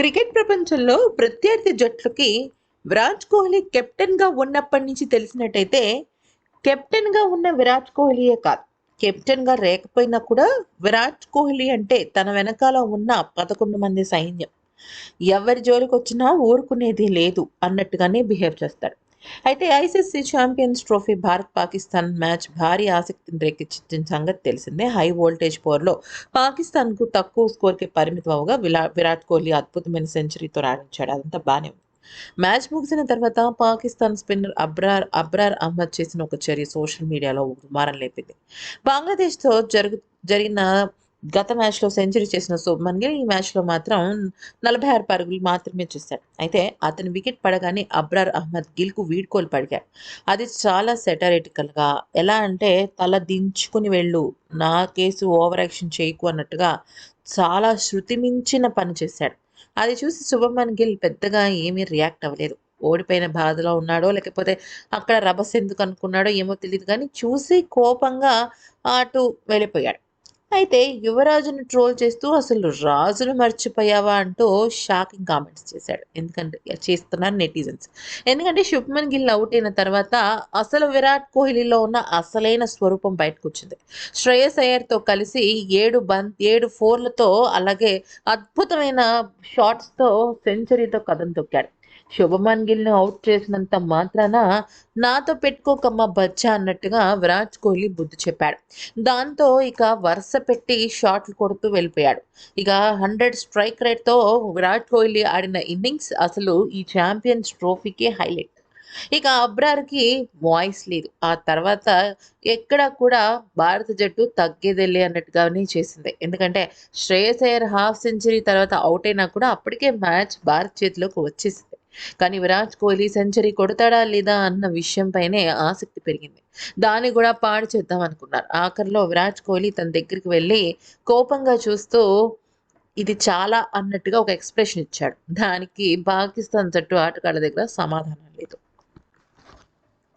Cricket ప్రపంచంలో ప్రత్యర్థి జట్లకి విరాట్ కోహ్లీ కెప్టెన్గా ఉన్నప్పటి నుంచి తెలిసినట్టయితే కెప్టెన్గా ఉన్న విరాట్ కోహ్లీయే కాదు. కెప్టెన్గా లేకపోయినా కూడా విరాట్ కోహ్లీ అంటే తన వెనకాల ఉన్న పదకొండు మంది సైన్యం. ఎవరి జోలికి వచ్చినా ఊరుకునేది లేదు అన్నట్టుగానే బిహేవ్ చేస్తాడు. అయితే ICC champions trophy Bharat Pakistan match భారీ ఆసక్తిని రేకెత్తించిన సంగతి తెలిసిందే. హై వోల్టేజ్ పోర్లో పాకిస్తాన్కు తక్కువ స్కోర్కి పరిమితం అవగా విలా విరాట్ కోహ్లీ అద్భుతమైన సెంచరీతో రాణించాడు. అదంతా బాగానే ఉంది. మ్యాచ్ ముగిసిన తర్వాత పాకిస్తాన్ స్పిన్నర్ అబ్రార్ అబ్రార్ అహ్మద్ చేసిన ఒక చర్య సోషల్ మీడియాలో ఒక దుమారం లేపింది. బంగ్లాదేశ్తో జరుగు జరిగిన గత మ్యాచ్లో సెంచరీ చేసిన శుభమన్ గిల్ ఈ మ్యాచ్లో మాత్రం నలభై ఆరు పరుగులు మాత్రమే చేశాడు. అయితే అతని వికెట్ పడగానే అబ్రార్ అహ్మద్ గిల్కు వీడ్కోలు పడిగాడు. అది చాలా సెటరేటికల్గా ఎలా అంటే తల దించుకుని వెళ్ళు నా కేసు ఓవర్ యాక్షన్ చేయకు అన్నట్టుగా చాలా శృతి మించిన పని చేశాడు. అది చూసి శుభమన్ గిల్ పెద్దగా ఏమీ రియాక్ట్ అవ్వలేదు. ఓడిపోయిన బాధలో ఉన్నాడో లేకపోతే అక్కడ రభస్ ఎందుకు అనుకున్నాడో ఏమో తెలియదు కానీ చూసి కోపంగా అటు వెళ్ళిపోయాడు. అయితే యువరాజును ట్రోల్ చేస్తూ అసలు రాజును మర్చిపోయావా అంటూ షాకింగ్ కామెంట్స్ చేశాడు. ఎందుకంటే చేస్తున్నారు నెటిజన్స్. ఎందుకంటే శుభ్మన్ గిల్ అవుట్ అయిన తర్వాత అసలు విరాట్ కోహ్లీలో ఉన్న అసలైన స్వరూపం బయటకు వచ్చింది శ్రేయస్ అయ్యర్తో కలిసి ఏడు బన్ ఏడు ఫోర్లతో అలాగే అద్భుతమైన షాట్స్తో సెంచరీతో కథం తొక్కాడు. శుభమన్ గిల్ను అవుట్ చేసినంత మాత్రాన నాతో పెట్టుకోకమ్మ బచ్చా అన్నట్టుగా విరాట్ కోహ్లీ బుద్ధి చెప్పాడు. దాంతో ఇక వరుస పెట్టి షాట్లు కొడుతూ వెళ్ళిపోయాడు. ఇక హండ్రెడ్ స్ట్రైక్ రేట్తో విరాట్ కోహ్లీ ఆడిన ఇన్నింగ్స్ అసలు ఈ ఛాంపియన్స్ ట్రోఫీకి హైలైట్. ఇక అబ్రార్కి వాయిస్ లేదు. ఆ తర్వాత ఎక్కడ కూడా భారత జట్టు తగ్గేదెళ్ళే అన్నట్టుగానే చేసింది. ఎందుకంటే శ్రేయస్ అయ్యర్ హాఫ్ సెంచరీ తర్వాత అవుట్ అయినా కూడా అప్పటికే మ్యాచ్ భారత్ చేతిలోకి వచ్చేసింది. కానీ విరాట్ కోహ్లీ సెంచరీ కొడతాడా లేదా అన్న విషయంపైనే ఆసక్తి పెరిగింది. దాన్ని కూడా పాడు చేద్దాం అనుకున్నారు. ఆఖరిలో విరాట్ కోహ్లీ తన దగ్గరికి వెళ్ళి కోపంగా చూస్తూ ఇది చాలా అన్నట్టుగా ఒక ఎక్స్ప్రెషన్ ఇచ్చాడు. దానికి పాకిస్తాన్ జట్టు ఆటగాళ్ళ దగ్గర సమాధానం లేదు.